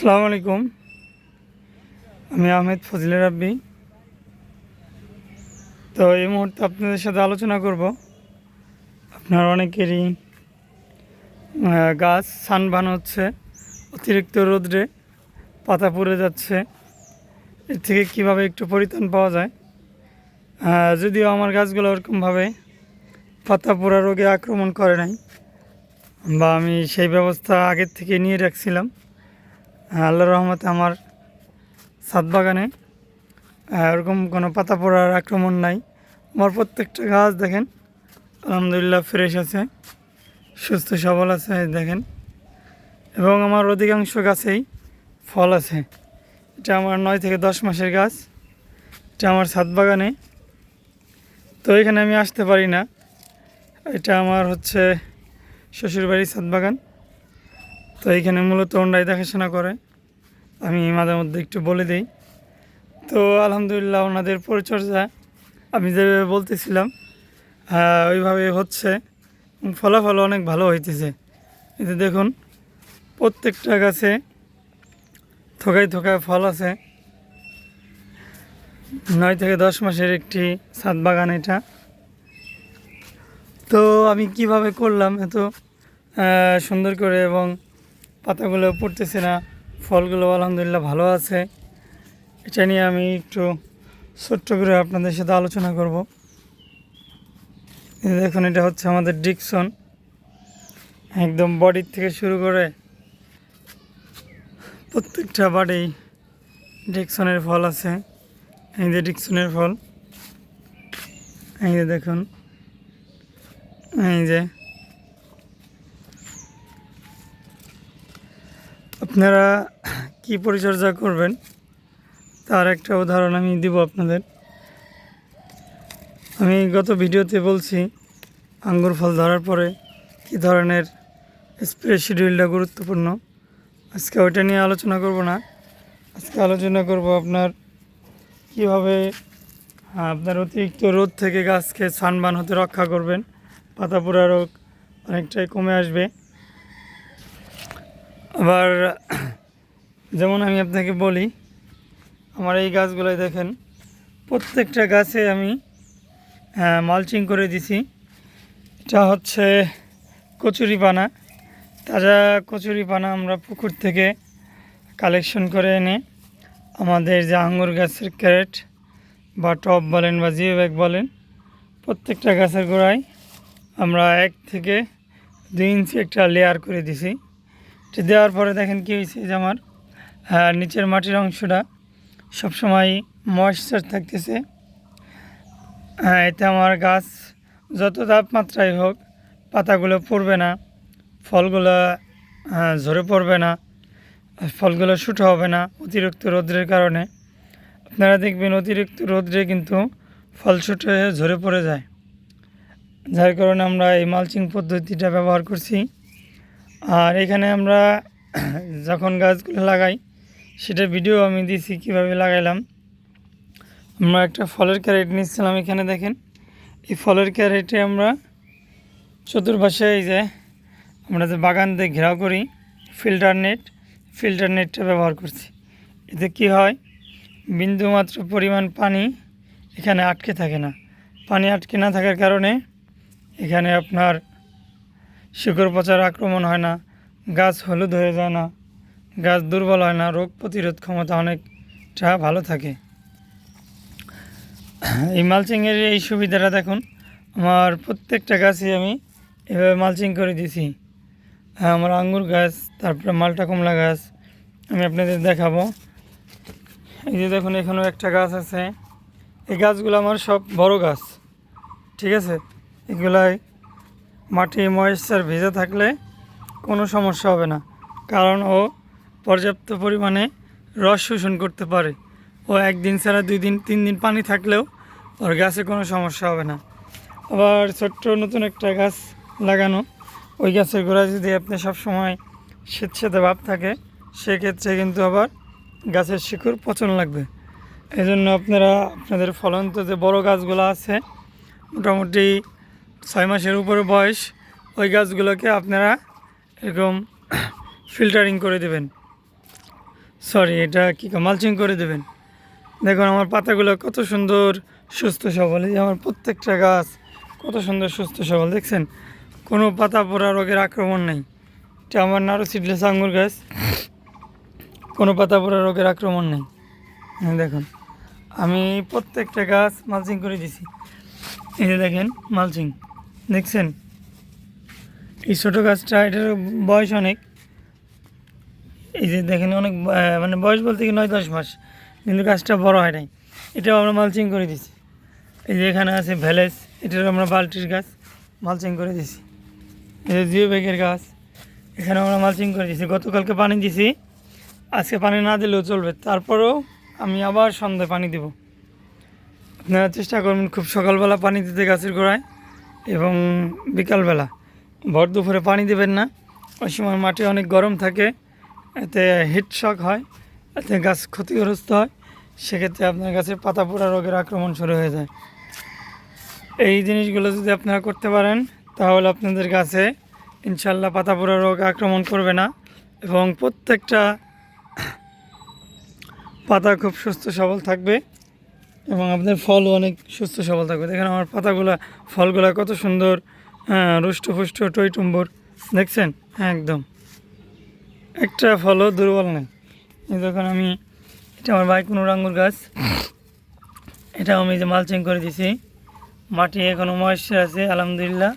আসসালামু আলাইকুম। আমি আহমেদ ফজলে রাব্বি। তো এই মুহূর্তে আপনাদের সাথে আলোচনা করব। আপনার অনেকেরই গাছ সানবান হচ্ছে, অতিরিক্ত রোদ্রে পাতা পড়ে যাচ্ছে। এর থেকে কীভাবে একটু পরিত্রাণ পাওয়া যায়? যদিও আমার গাছগুলো ওরকমভাবে পাতা পোড়া রোগে আক্রমণ করে নাই, বা আমি সেই ব্যবস্থা আগের থেকে নিয়ে রাখছিলাম। আল্লাহ রহমতে আমার ছাদ বাগানে আহ, ওরকম কোনো পাতা পড়ার আক্রমণ নাই। আমার প্রত্যেকটা গাছ দেখেন আলহামদুলিল্লাহ ফ্রেশ আছে সুস্থ সবল আছে দেখেন। এবং আমার অধিকাংশ গাছেই ফল আছে। এটা আমার নয় থেকে দশ মাসের গাছ এটা আমার ছাদ বাগানে। তো এখানে আমি আসতে পারি না। এটা আমার হচ্ছে শ্বশুরবাড়ির ছাদ বাগান। তো এইখানে মূলত ওনরাই দেখাশোনা করে। আমি মাঝে মধ্যে একটু বলে দিই। তো আলহামদুলিল্লাহ ওনাদের পরিচর্যা আমি যেভাবে বলতেছিলাম ওইভাবে হচ্ছে ফলাফল অনেক ভালো হইতেছে। এতে দেখুন, প্রত্যেকটা গাছে থোকায় থোকায় ফল আছে। নয় থেকে দশ মাসের একটি ছাদ বাগান এটা। তো আমি কীভাবে করলাম এত সুন্দর করে এবং পাতাগুলো পড়তেছে না, ফলগুলো আলহামদুলিল্লাহ ভালো আছে। এটা নিয়ে আমি একটু ছোট্ট করে আপনাদের সাথে আলোচনা করব। দেখুন, এটা হচ্ছে আমাদের ডিকসন একদম বডির থেকে শুরু করে প্রত্যেকটা বাড়ি ডিকসনের ফল আছে। এই যে ডিকসনের ফল। এই যে দেখুন। এই যে আপনারা কি পরিচর্যা করবেন? তার একটা উদাহরণ আমি দিব আপনাদের। আমি গত ভিডিওতে বলছি, আঙ্গুর ফল ধরার পরে কি ধরনের স্প্রে শিডিউলটা গুরুত্বপূর্ণ? আজকে ওইটা নিয়ে আলোচনা করব না। আজকে আলোচনা করব আপনার কীভাবে আপনার অতিরিক্ত রোদ থেকে গাছকে সানবান হতে রক্ষা করবেন। পাতা পোড়া রোগ অনেকটাই কমে আসবে। আবার যেমন আমি আপনাকে বলি, আমার এই গাছগুলোই দেখেন, প্রত্যেকটা গাছে আমি মালচিং করে দিছি। এটা হচ্ছে কচুরি পানা। তাজা কচুরি পানা আমরা পুকুর থেকে কালেকশন করে এনে আমাদের যে আঙ্গুর গাছের ক্যারেট বা টপ বলেন বা জিও ব্যাগ বলেন, প্রত্যেকটা গাছের গোড়ায় আমরা এক থেকে দুই ইঞ্চি একটা লেয়ার করে দিছি। এটা দেওয়ার পরে দেখেন কী হয়েছে যে আমার নিচের মাটির অংশটা সবসময় ময়েশ্চার থাকতেছে। এতে আমার গাছ যত তাপমাত্রাই হোক, পাতাগুলো পড়বে না, ফলগুলো ঝরে পড়বে না ফলগুলো শুটো হবে না অতিরিক্ত রোদ্রের কারণে। আপনারা দেখবেন অতিরিক্ত রোদ্রে কিন্তু ফল শুটো হয়ে ঝরে পড়ে যায়। যার কারণে আমরা এই মালচিং পদ্ধতিটা ব্যবহার করছি। আর এখানে আমরা যখন গাছগুলো লাগাই সেটা ভিডিও আমি দিছি কীভাবে লাগাইলাম। আমরা একটা ফলের ক্যারেট নিচ্ছিলাম এখানে দেখেন। এই ফলের ক্যারেটে আমরা চতুর্পাশে এই যে আমরা যে বাগান দিয়ে ঘেরাও করি ফিল্টার নেট ফিল্টার নেটটা ব্যবহার করছি। এতে কি হয় বিন্দুমাত্র পরিমাণ পানি এখানে আটকে থাকে না। পানি আটকে না থাকার কারণে এখানে আপনার শিকড় পচার আক্রমণ হয় না, গাছ হলুদ হয়ে যায় না, গাছ দুর্বল হয় না, রোগ প্রতিরোধ ক্ষমতা অনেকটা ভালো থাকে। এই মালচিংয়ের এই সুবিধাটা দেখুন, আমার প্রত্যেকটা গাছই আমি এভাবে মালচিং করে দিছি। হ্যাঁ আমার আঙ্গুর গাছ, তারপরে মালটা কমলা গাছ, আমি আপনাদের দেখাবো। এই যে দেখুন, এখানেও একটা গাছ আছে। এই গাছগুলো আমার সব বড় গাছ, ঠিক আছে? এগুলাই মাটি ময়েশ্চার ভেজে থাকলে কোনো সমস্যা হবে না, কারণ ও পর্যাপ্ত পরিমাণে রস শোষণ করতে পারে। ও একদিন ছাড়া দুই দিন, তিন দিন পানি থাকলেও ওর গাছে কোনো সমস্যা হবে না। আবার ছোট্ট নতুন একটা গাছ লাগানো, ওই গাছের গোড়ায় যদি আপনি সবসময় স্বেচ্ছাতে ভাব থাকে, সেক্ষেত্রে কিন্তু আবার গাছের শিকড় পচন লাগবে। এই জন্য আপনারা, আপনাদের ফলন্ত যে বড় গাছগুলো আছে, মোটামুটি ছয় মাসের উপরে বয়স, ওই গাছগুলোকে আপনারা এরকম ফিল্টারিং করে দেবেন। সরি এটা কি মালচিং করে দেবেন। দেখুন, আমার পাতাগুলো কত সুন্দর সুস্থ সবল। এই আমার প্রত্যেকটা গাছ কত সুন্দর সুস্থ সবল, দেখছেন? কোনো পাতা পোড়া রোগের আক্রমণ নেই। এটা আমার নাড়ু সিডলেস আঙ্গুর গাছ। কোনো পাতা পোড়া রোগের আক্রমণ নেই। দেখুন, আমি প্রত্যেকটা গাছ মালচিং করে দিছি। এই যে দেখেন মালচিং দেখছেন? এই ছোটো গাছটা, এটার বয়স অনেক। এই যে দেখেন অনেক মানে বয়স বলতে কি নয় দশ মাস, কিন্তু গাছটা বড় হয় নাই। এটাও আমরা মালচিং করে দিছি। এই যে এখানে আছে ভ্যালেস এটারও আমরা বাল্টির গাছ মালচিং করে দিছি। এই যে জিও ব্যাগের গাছ এখানে আমরা মালচিং করে দিছি। গতকালকে পানি দিছি, আজকে পানি না দিলেও চলবে। তারপরেও আমি আবার সন্ধ্যায় পানি দেব। আপনারা চেষ্টা করবেন খুব সকালবেলা পানি দিতে গাছের গোড়ায়। এবং বিকালবেলা ভর দুপুরে পানি দেবেন না। ওই সময় মাটি অনেক গরম থাকে, এতে হিট শক হয়, এতে গাছ ক্ষতিগ্রস্ত হয়, সেক্ষেত্রে আপনার গাছের পাতা পোড়া রোগের আক্রমণ শুরু হয়ে যায়। এই জিনিসগুলো যদি আপনারা করতে পারেন, তাহলে আপনাদের গাছে ইনশাল্লাহ পাতা পোড়া রোগ আক্রমণ করবে না এবং প্রত্যেকটা পাতা খুব সুস্থ সবল থাকবে। এবং আপনার ফলও অনেক সুস্থ সবল থাকবে। দেখেন আমার পাতাগুলা ফলগুলা কত সুন্দর হ্যাঁ, রুষ্টপুষ্ট টইটুম্বর দেখছেন? হ্যাঁ একদম। একটা ফলও দুর্বল নেই। এই দেখুন আমি এটা আমার বাইকুনুর আঙ্গুর গাছ। এটা আমি যে মালচিং করে দিছি। মাটি এখনও ময়েশ্চার আছে আলহামদুলিল্লাহ।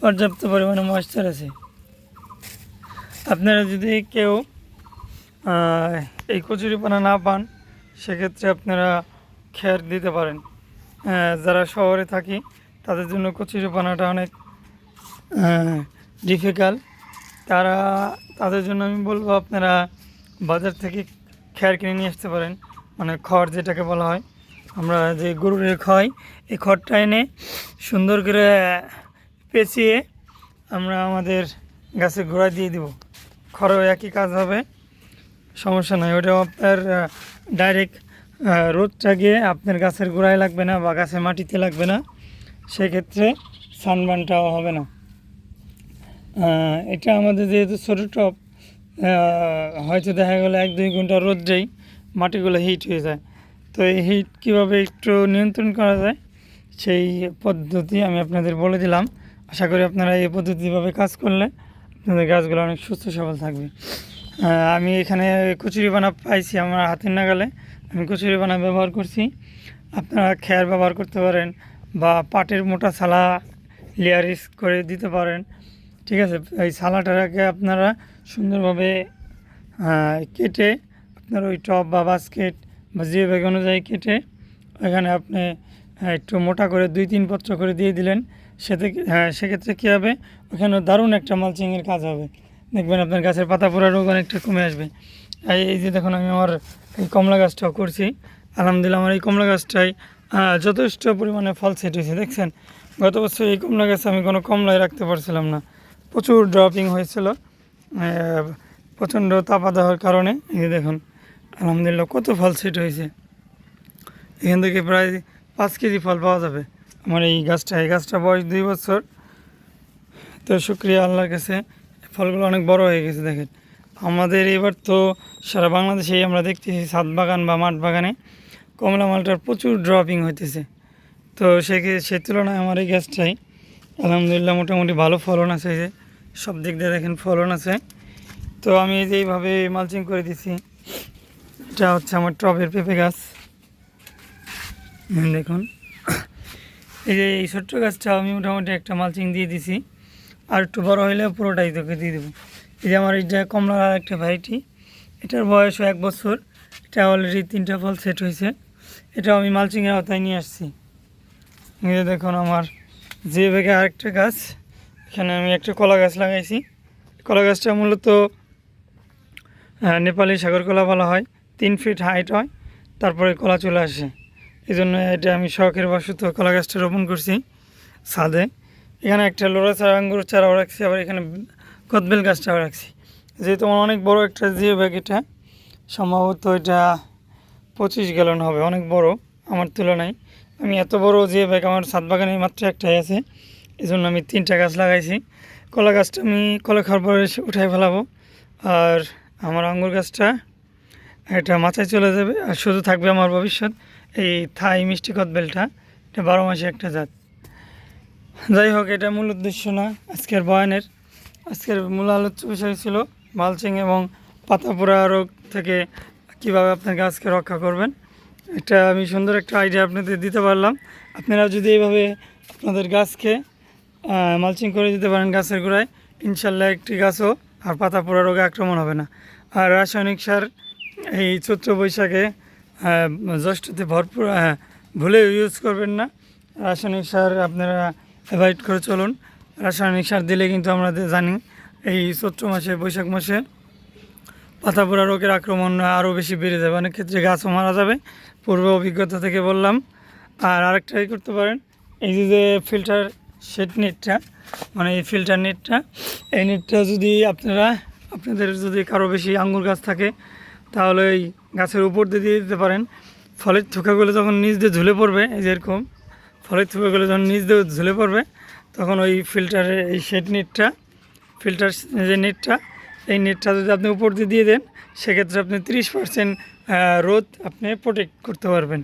পর্যাপ্ত পরিমাণে ময়েশ্চার আছে। আপনারা যদি কেউ এই কচুরিপানা না পান সেক্ষেত্রে আপনারা খের দিতে পারেন। যারা শহরে থাকি, তাদের জন্য কচুরিপানাটা অনেক ডিফিকাল্ট তারা, তাদের জন্য আমি বলব আপনারা বাজার থেকে খের কিনে নিয়ে আসতে পারেন। মানে খড় যেটাকে বলা হয়। আমরা যে গরুর খয় এই খড়টা এনে সুন্দর করে পেঁচিয়ে আমরা আমাদের গাছে গোড়ায় দিয়ে দিব। খড়ও একই কাজ হবে, সমস্যা নাই। ওটাও আপনার ডাইরেক্ট রোদটা গিয়ে আপনার গাছের গোড়ায় লাগবে না বা গাছের মাটিতে লাগবে না, সেক্ষেত্রে সানবানটাও হবে না। এটা আমাদের যেহেতু ছোটো টপ হয়তো দেখা গেলো এক দুই ঘণ্টা রোদ্রেই মাটিগুলো হিট হয়ে যায়। তো এই হিট কীভাবে একটু নিয়ন্ত্রণ করা যায়, সেই পদ্ধতি আমি আপনাদের বলে দিলাম। আশা করি আপনারা এই পদ্ধতিভাবে কাজ করলে আপনাদের গাছগুলো অনেক সুস্থ সবল থাকবে। আমি এখানে কচুরিপানা পাইছি আমার হাতের নাগালে। আমি কচুরিপানা ব্যবহার করছি। আপনারা খেয়ার ব্যবহার করতে পারেন বা পাটের মোটা ছালা লেয়ারিস করে দিতে পারেন। ঠিক আছে, এই সালাটাকে আপনারা সুন্দরভাবে কেটে আপনার ওই টপ বা বাস্কেট বা যে ব্যাগ অনুযায়ী কেটে ওখানে আপনি একটু মোটা করে দুই তিন পত্র করে দিয়ে দিলেন। সেতে হ্যাঁ সেক্ষেত্রে কী হবে? ওখানে দারুণ একটা মালচিংয়ের কাজ হবে। দেখবেন আপনার গাছের পাতা পোড়া রোগ অনেকটা কমে আসবে। এই যে দেখুন, আমি আমার এই কমলা গাছটাও করছি। আলহামদুলিল্লাহ, আমার এই কমলা গাছটাই যথেষ্ট পরিমাণে ফল সেট হয়েছে, দেখছেন? গত বছর এই কমলা গাছে আমি কোনো কমলাই রাখতে পারছিলাম না। প্রচুর ড্রপিং হয়েছিল প্রচণ্ড তাপাদাহর কারণে। এই দেখুন, আলহামদুলিল্লাহ, কত ফল সেট হয়েছে। এখান থেকে প্রায় পাঁচ কেজি ফল পাওয়া যাবে। আমার এই গাছটা এই গাছটা বয়স দুই বছর। তো শুক্রিয়া আল্লাহর কাছে ফলগুলো অনেক বড় হয়ে গেছে, দেখেন। আমাদের এবার তো সারা বাংলাদেশেই আমরা দেখতেছি ছাদ বাগান বা মাঠ বাগানে কমলা মালটার প্রচুর ড্রপিং হইতেছে। তো সে সে তুলনায় আমার এই গাছটাই আলহামদুলিল্লাহ মোটামুটি ভালো ফলন আছে যে, সব দিক দিয়ে দেখেন ফলন আছে। তো আমি এই যে এইভাবে মালচিং করে দিছি, এটা হচ্ছে আমার টবের পেঁপে গাছ। দেখুন, এই যে এই ছোট্ট গাছটা আমি মোটামুটি একটা মালচিং দিয়ে দিছি। আর একটু বড় হইলে পুরোটাই তোকে দিয়ে দেবো। এই যে আমার এইটা কমলা একটা ভ্যারাইটি এটার বয়সও এক বছর, এটা অলরেডি তিনটা ফল সেট হয়েছে। এটা আমি মালচিংয়ের আওতায় নিয়ে আসছি। এই দেখুন আমার যে বেগে আরেকটা গাছ, এখানে আমি একটা কলা গাছ লাগাইছি। কলা গাছটা মূলত নেপালি সাগর কলা বলা হয়, তিন ফিট হাইট হয়, তারপরে কলা চলে আসে। এই জন্য এটা আমি শখের বশত কলা গাছটা রোপণ করছি, ছাদে। এখানে একটা লোড়া চারা আঙ্গুর চারাও রাখছি, আবার এখানে কদবেল গাছটাও রাখছি। যেহেতু আমার অনেক বড় একটা জিও ব্যাগ এটা, সম্ভবত এটা পঁচিশ গ্যালন হবে, অনেক বড় আমার তুলনায়। আমি এত বড় যে ব্যাগ আমার ছাদ বাগানে মাত্র একটাই আছে এই জন্য আমি তিনটা গাছ লাগাইছি। কলা গাছটা আমি কলা খাওয়ার পরে উঠাই ফেলাবো, আর আমার আঙ্গুর গাছটা এটা মাথায় চলে যাবে, আর শুধু থাকবে আমার ভবিষ্যৎ, এই থাই মিষ্টি কদবেলটা, এটা বারো মাসে একটা জাত। যাই হোক, এটা মূল উদ্দেশ্য না, আজকের বয়ানের। আজকের মূল আলোচ্য বিষয় ছিল মালচিং এবং পাতা পোড়া রোগ থেকে কীভাবে আপনার গাছকে রক্ষা করবেন। এটা আমি সুন্দর একটা আইডিয়া আপনাদের দিতে পারলাম। আপনারা যদি এইভাবে আপনাদের গাছকে মালচিং করে দিতে পারেন গাছের গোড়ায়, ইনশাল্লাহ একটি গাছও আর পাতা পোড়া রোগে আক্রমণ হবে না। আর রাসায়নিক সার এই চৈত্র বৈশাখে জ্যৈষ্ঠতে ভরপুর ভুলে ইউজ করবেন না। রাসায়নিক সার আপনারা অ্যাভয়েড করে চলুন। রাসায়নিক সার দিলে কিন্তু আমরা জানি এই চৈত্র মাসে, বৈশাখ মাসে পাতা পোড়া রোগের আক্রমণ আরও বেশি বেড়ে যাবে। অনেক ক্ষেত্রে গাছও মারা যাবে, পূর্ব অভিজ্ঞতা থেকে বললাম। আর আরেকটাই করতে পারেন, এই যে যে ফিল্টার সেট নেটটা মানে এই ফিল্টার নেটটা, এই নেটটা যদি আপনারা, আপনাদের যদি কারও বেশি আঙ্গুর গাছ থাকে, তাহলে এই গাছের উপর দিয়ে দিয়ে দিতে পারেন। ফলের থোকাগুলো যখন নিচ দিয়ে ঝুলে পড়বে, এই যেরকম ফলের থোকাগুলো যখন নিচ দিয়ে ঝুলে পড়বে তখন ওই ফিল্টারের এই শেড নেটটা ফিল্টার যে নেটটা এই নেটটা যদি আপনি উপর দিয়ে দিয়ে দেন, সেক্ষেত্রে আপনি তিরিশ পার্সেন্ট রোদ আপনি প্রোটেক্ট করতে পারবেন।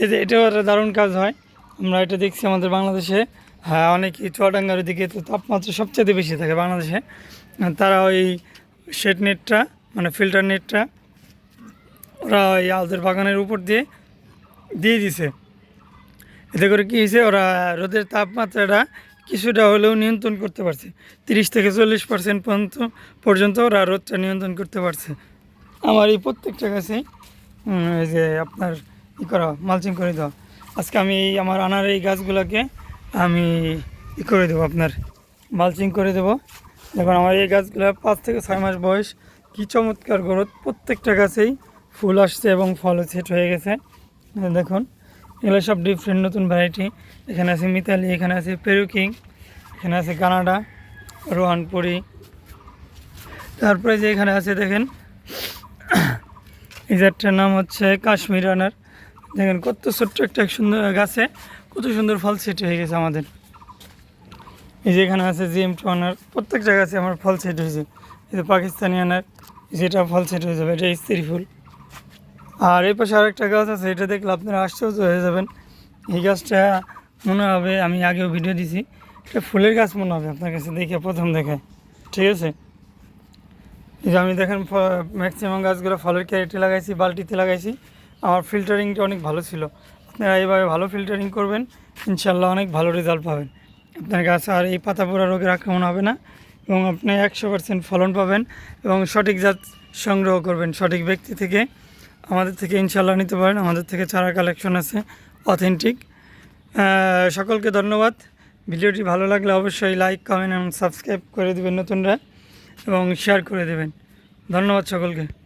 এই যে এটাও একটা দারুণ কাজ হয়। আমরা এটা দেখছি আমাদের বাংলাদেশে হ্যাঁ অনেকেই চুয়াডাঙ্গার দিকে তো তাপমাত্রা সবচেয়ে বেশি থাকে বাংলাদেশে। তারা ওই শেড নেটটা মানে ফিল্টার নেটটা ওরা ওই আলদের বাগানের উপর দিয়ে দিয়ে দিছে। এতে করে কী হয়েছে, ওরা রোদের তাপমাত্রাটা কিছুটা হলেও নিয়ন্ত্রণ করতে পারছে। তিরিশ থেকে চল্লিশ পার্সেন্ট পর্যন্ত পর্যন্ত ওরা রোদটা নিয়ন্ত্রণ করতে পারছে। আমার এই প্রত্যেকটা গাছেই এই যে আপনার ই করা মালচিং করে দেওয়া। আজকে আমি আমার আনার এই গাছগুলোকে আমি ই করে দেবো আপনার মালচিং করে দেবো। দেখুন, আমার এই গাছগুলো পাঁচ থেকে ছয় মাস বয়স। কী চমৎকার গ্রোথ প্রত্যেকটা গাছেই ফুল আসছে এবং ফল সেট হয়ে গেছে। দেখুন। এগুলো সব ডিফারেন্ট নতুন ভ্যারাইটি এখানে আছে মিতালি, এখানে আছে পেরুকিং এখানে আছে কানাডা রোহানপুরি তারপরে যে এখানে আছে দেখেন, এই জাতটার নাম হচ্ছে কাশ্মীর রানার। দেখেন কত ছোট্ট একটা সুন্দর গাছে, কত সুন্দর ফল সেট হয়ে গেছে আমাদের। এই যে এখানে আছে জিএম টু আনার প্রত্যেকটা গাছে আমার ফল সেট হয়েছে। এই যে পাকিস্তানি আনার যেটা ফল সেট হয়ে যাবে, এটা স্ত্রী ফুল। আর এই পাশে আরেকটা গাছ আছে, এটা দেখলে আপনারা আশ্চর্য হয়ে যাবেন। এই গাছটা মনে হবে আমি আগেও ভিডিও দিছি। এটা ফুলের গাছ মনে হবে আপনার কাছে, দেখে প্রথম দেখে ঠিক আছে? এই যে আমি দেখেন ম্যাক্সিমাম গাছগুলো ফলের ক্যারেটে লাগাইছি, বালতিতে লাগাইছি। আমার ফিল্টারিংটা অনেক ভালো ছিল। আপনারা এইভাবে ভালো ফিল্টারিং করবেন ইনশাল্লাহ অনেক ভালো রেজাল্ট পাবেন। আপনার গাছ আর এই পাতা পোড়া রোগের আক্রমণ হবে না, এবং আপনি একশো পার্সেন্ট ফলন পাবেন, এবং সঠিক জাত সংগ্রহ করবেন সঠিক ব্যক্তি থেকে। আমাদের থেকে ইনশাল্লাহ নিতে পারেন। আমাদের থেকে চারা কালেকশন আছে অথেন্টিক সকলকে ধন্যবাদ। ভিডিওটি ভালো লাগলে অবশ্যই লাইক কমেন্ট এবং সাবস্ক্রাইব করে দেবেন নতুনরা, এবং শেয়ার করে দেবেন। ধন্যবাদ সকলকে।